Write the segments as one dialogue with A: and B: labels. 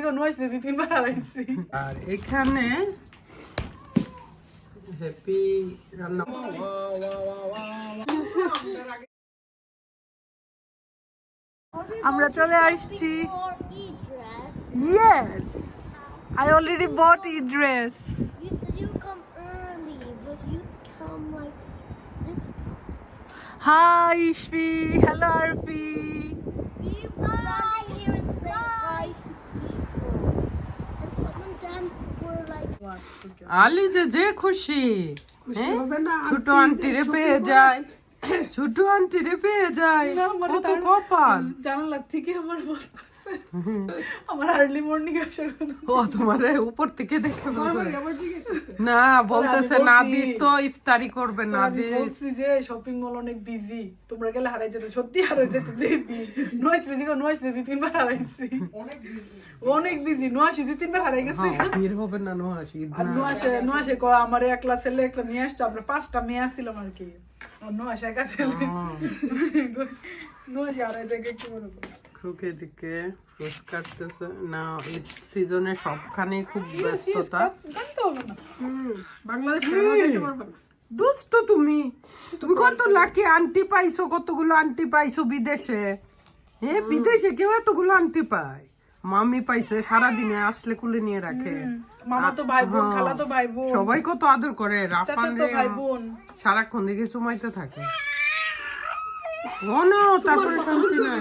A: দিকে নয় দুই তিনবার হারাইছি
B: আর এখানে হ্যাপি রান্না
A: আমরা চলে আসছি.
C: Yes I already bought a dress. Hi Ishfi hello Arfi
B: Ali যে যে খুশি হ্যাঁ? ছোট আন্টি রে পেয়ে যায় ছোট আন্টি রে পেয়ে যায়। কত কপাল।
A: জানালার থেকে আমার আমার আর্লি মর্নিং আসার কথা
B: ও তোমার উপর থেকে দেখে। না বলতেছে
A: আমি
B: না দিস তো ইফতারি করবে না দিস
A: বলছি যে শপিং মল অনেক বিজি তোমরা গেলে হারাই যেত সত্যি হারাই যেত যে নয় নয় তিনবার হারাইছি। অনেক বিজি দুই তিনবার হারাই গেছে।
B: হ্যাঁ, ভিড় হবে না
A: আর। নোয়াশে নোয়াশে আমার একলা ছেলে একটা নিয়ে আসতো আমরা পাঁচটা মেয়ে আসছিলাম আর কি। নোয়াশে একা ছেলে। নোয়াশে জায়গায় কি বলব
B: খুকে দিকে কাটতেছে। না ঈদ সিজনে সবখানে খুব ব্যস্ততা। দুষ্ট তুমি। তুমি কত লাকি আন্টি পাইছো কতগুলো আন্টি পাইছো বিদেশে? হ্যাঁ বিদেশে কেউ এতগুলো আন্টি পায়? মামি পাইছে সারাদিনে আসলে কুলে নিয়ে রাখে।
A: মামা তো ভাই বোন
B: হ্যাঁ।
A: খালা তো ভাই বোন।
B: সবাই কত আদর করে রাফান রে।
A: ভাই বোন।
B: সারাক্ষণ দিকে চুমাইতে থাকে। ও না তারপরে শান্তি নাই।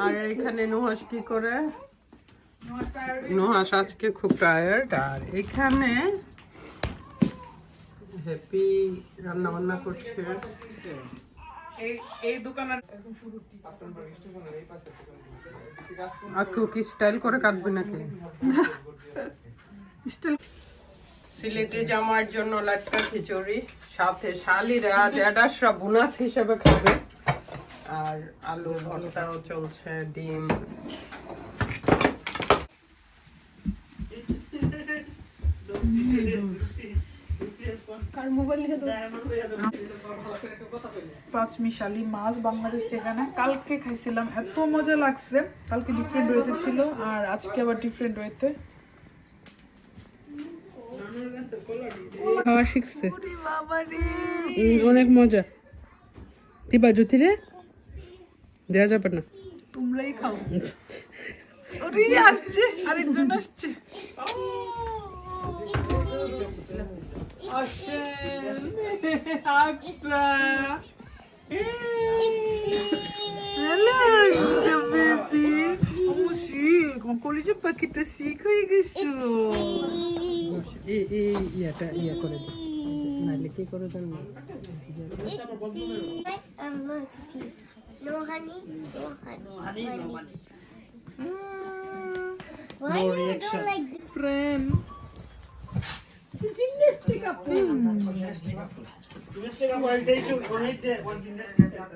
B: আর এখানে নুহাস কি করে? নুহাস আজকে খুব টায়ার্ড আর এখানে হ্যাপি রান্না বান্না করছে আজকে কি স্টাইল করে কাটবে নাকি? সিলেটি জামার জন্য লাটকা খিচুড়ি সাথে শালিরা জ্যাডাসরা বোনাস হিসেবে খাবে। আর আলু ভর্তাও চলছে ডিম।
A: পাঁচ মিশালি মাছ বাংলাদেশ থেকে কালকে খাইছিলাম এত মজা লাগছে। কালকে ডিফারেন্ট ওয়েতে ছিল আর আজকে আবার ডিফারেন্ট ওয়েতে
B: খাওয়া শিখছে। অনেক মজা। দিবা জ্যোতি রে দেওয়া যাবে না।
A: তোমরাই খাও। ওরে আসছে আরেকজন আসছে।
B: কলেজে পাখিটা শিখ হয়ে গেছো
C: No honey, no honey. No honey, no honey. Mm. Why
B: no
C: you don't like this?
A: Friend.
B: Gymnastic up. Gymnastic up.
A: Gymnastic
B: up.
A: I'll take you right there. One gymnastic up.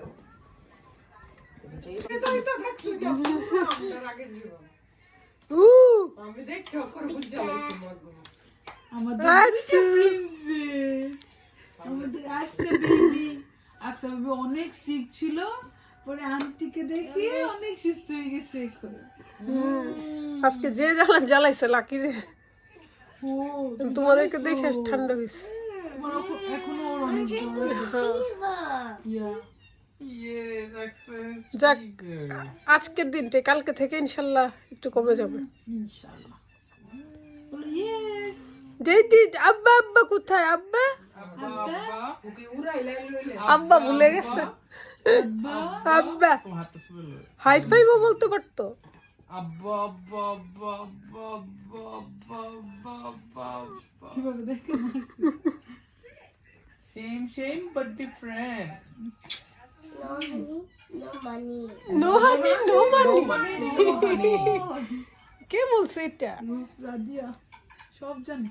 A: আমি দেখতে আমাদের আক্সা বেবি আক্সা বেবি অনেক শিখ ছিল পরে আন্টিকে দেখে অনেক সুস্থ হয়ে গেছে এখন।
B: আজকে যে জ্বালা জ্বালাইছে লাকি রে। তোমাদেরকে দেখে ঠান্ডা হয়েছে
A: এখনও ওর অনেক জ্বর।
B: যাক আজকের দিনটা কালকে থেকে ইনশাল্লাহ একটু কমে যাবে।
A: ইনশাআল্লাহ
B: দিদি আব্বা আব্বা কোথায়? আব্বা আব্বা ভুলে গেছে। আব্বা? হাই ফাইভও বলতে পারতো।
A: Same same but different
C: No honey, no money.
B: No honey no money কে বলছে এটা?
A: রাদিয়া সব জানি।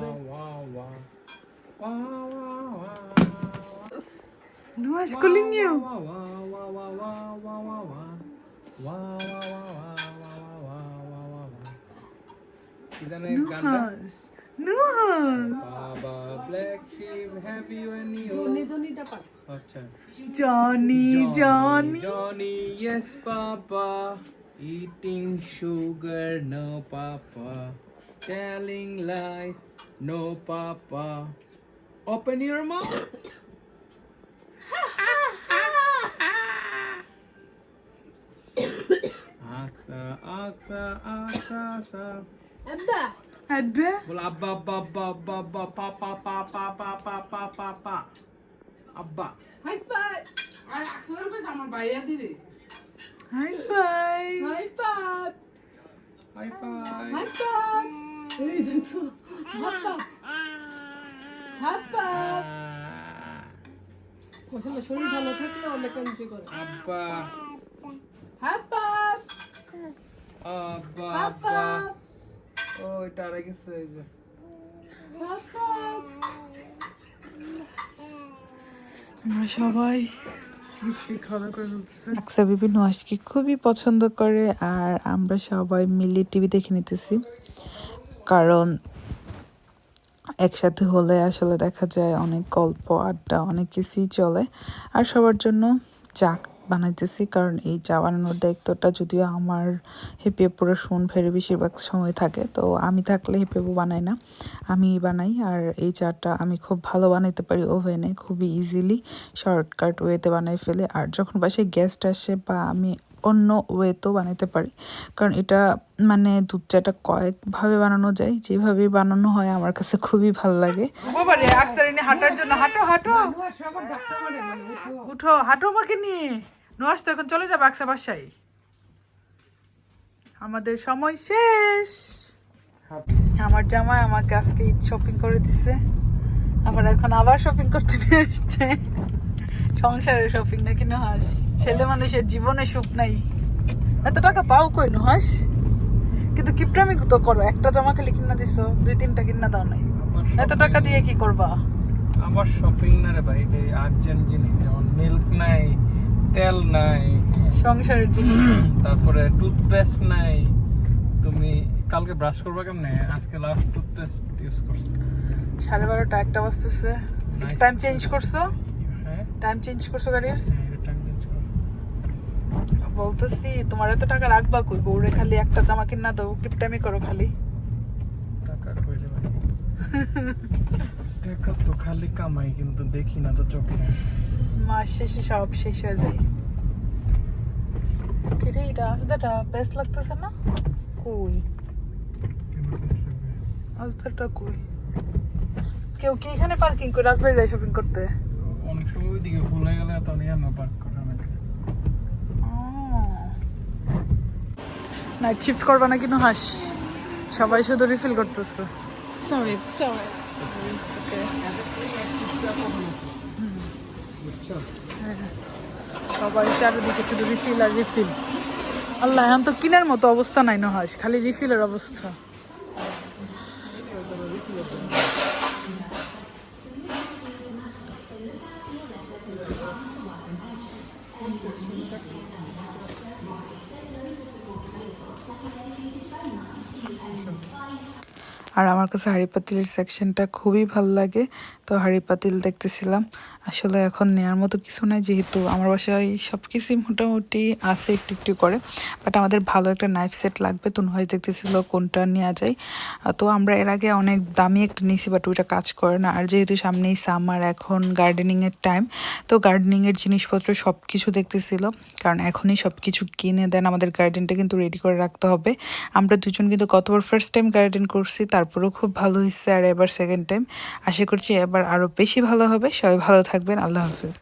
C: No, I'm schooling
A: you. Nuhas Nuhas baa baa
D: black sheep have you any Johnny
C: জনিটা পাস
D: আচ্ছা
A: Johnny Johnny
D: Johnny yes papa eating sugar no papa telling lies no papa Open your mouth. Aksa, aksa, aksa, aksa.
C: আব্বা
A: আব্বে
D: বল আব্বা আব্বা আব্বা আব্বা আব্বা পা পা পা পা পা পা পা পা পা আব্বা
C: হাই ফাইভ
B: আর আকসার কইছ আমার ভাইয়া দিরে
A: high five
C: high five
D: high five
C: high five এই দেখছো হাই ফাইভ হাই ফাইভ শরীর ভালো থাকলে অনেক এনজয় করে।
D: আব্বা।
C: হাই
D: আব্বা আব্বা। ও এটা আর কিছু এই যে।
A: আমরা সবাই
B: খাওয়া করে
E: আকসা বিবি নোয়াজকে খুবই পছন্দ করে আর আমরা সবাই মিলে টিভি দেখে নিতেছি। কারণ একসাথে হলে আসলে দেখা যায় অনেক গল্প, আড্ডা, অনেক কিছুই চলে। আর সবার জন্য চা বানাইতেছি, কারণ এই চা বানানোর দায়িত্বটা যদিও আমার হেপি পুরো শুন ফেরে বেশিরভাগ সময় থাকে, তো আমি থাকলে হেপি বানাই না আমি বানাই। আর এই চাটা আমি খুব ভালো বানাইতে পারি ওভেনে, খুবই ইজিলি শর্টকাট ওয়েতে বানাই ফেলে। আর যখন বাসায় গেস্ট আসে বা আমি অন্য ওয়েতেও বানাতে পারি। কারণ এটা মানে দুধ চাটা কয়েকভাবে বানানো যায়, যেভাবে বানানো হয় আমার কাছে খুবই ভালো লাগে।
A: হাঁটার জন্য হাঁটো
B: উঠো,
A: হাঁটো আমাকে নিয়ে। নুহাস তো এখন চলে যাবে আকসা বাসায়। আমাদের সময় শেষ। আমার জামাই আমাকে আজকে ঈদ শপিং করে দিছে। আবার এখন আবার শপিং করতে নিয়ে সংসারের শপিং নাকি নুহাস ছেলে মানুষের জীবনে সুখ নাই। এত টাকা পাও কই নুহাস কিন্তু কিপটামি তো করো একটা জামা খালি কিনা দিছো দুই তিনটা কিনা দাও নাই। এত টাকা দিয়ে কি করবা?
D: আবার শপিং না রে ভাই এই আর্জেন্ট জিনিস যেমন মিল্ক নাই তেল নাই।
A: সংসারের জিনিস।
D: তারপরে টুথপেস্ট নাই। তুমি কালকে ব্রাশ করবা কেমনে? আজকে লাস্ট টুথপেস্ট ইউজ করছি।
A: সাড়ে বারোটা একটা বাজতেছে। টাইম চেঞ্জ করছ? টাইম চেঞ্জ করছ গাড়ির?
D: হ্যাঁ।
A: বলতেছি তোমার এত টাকা রাখবা কই? বউরে খালি একটা জামা কিনা দাও কিপটামি করো খালি।
D: টাকা তো খালি কামাই কিন্তু দেখি না তো চোখে।
A: মাস শেষে সব শেষ হয়ে যায়। কিরে এটা আসদাটা বেস্ট লাগতেছে না? কই? আসদাটা কই? কেউ কি এখানে পার্কিং করে রাস্তায় যায় শপিং করতে?
D: সময় ফুল হয়ে গেলে তখন ইয়ার না পার্ক করে অনেকে
A: নাইট শিফট করবা নাকি হাস সবাই শুধু রিফিল করতেছে। সরি সরি সবাই চারিদিকে শুধু রিফিল আর রিফিল আল্লাহ এখন তো কিনার মতো অবস্থা নাই নহাস খালি রিফিলের অবস্থা।
E: আর আমার কাছে হাঁড়ি পাতিলের সেকশনটা খুবই ভালো লাগে। তো হাঁড়ি পাতিল দেখতেছিলাম। আসলে এখন নেওয়ার মতো কিছু নাই, যেহেতু আমার বাসায় সব কিছুই মোটামুটি আছে একটু একটু করে। বাট আমাদের ভালো একটা নাইফ সেট লাগবে। তো হয় দেখতেছিল কোনটা নেওয়া যায়। তো আমরা এর আগে অনেক দামি একটা নিয়েছি বাট ওইটা কাজ করে না। আর যেহেতু সামনেই সামার এখন গার্ডেনিংয়ের টাইম তো গার্ডেনিংয়ের জিনিসপত্র সব কিছু দেখতেছিল। কারণ এখনই সব কিছু কিনে দেন আমাদের গার্ডেনটা কিন্তু রেডি করে রাখতে হবে। আমরা দুজন কিন্তু কতবার ফার্স্ট টাইম গার্ডেন করছি তারপরেও খুব ভালো হয়েছে আর এবার সেকেন্ড টাইম আশা করছি এবার আরও বেশি ভালো হবে। সবাই ভালো থাকবেন। আল্লাহ হাফিজ।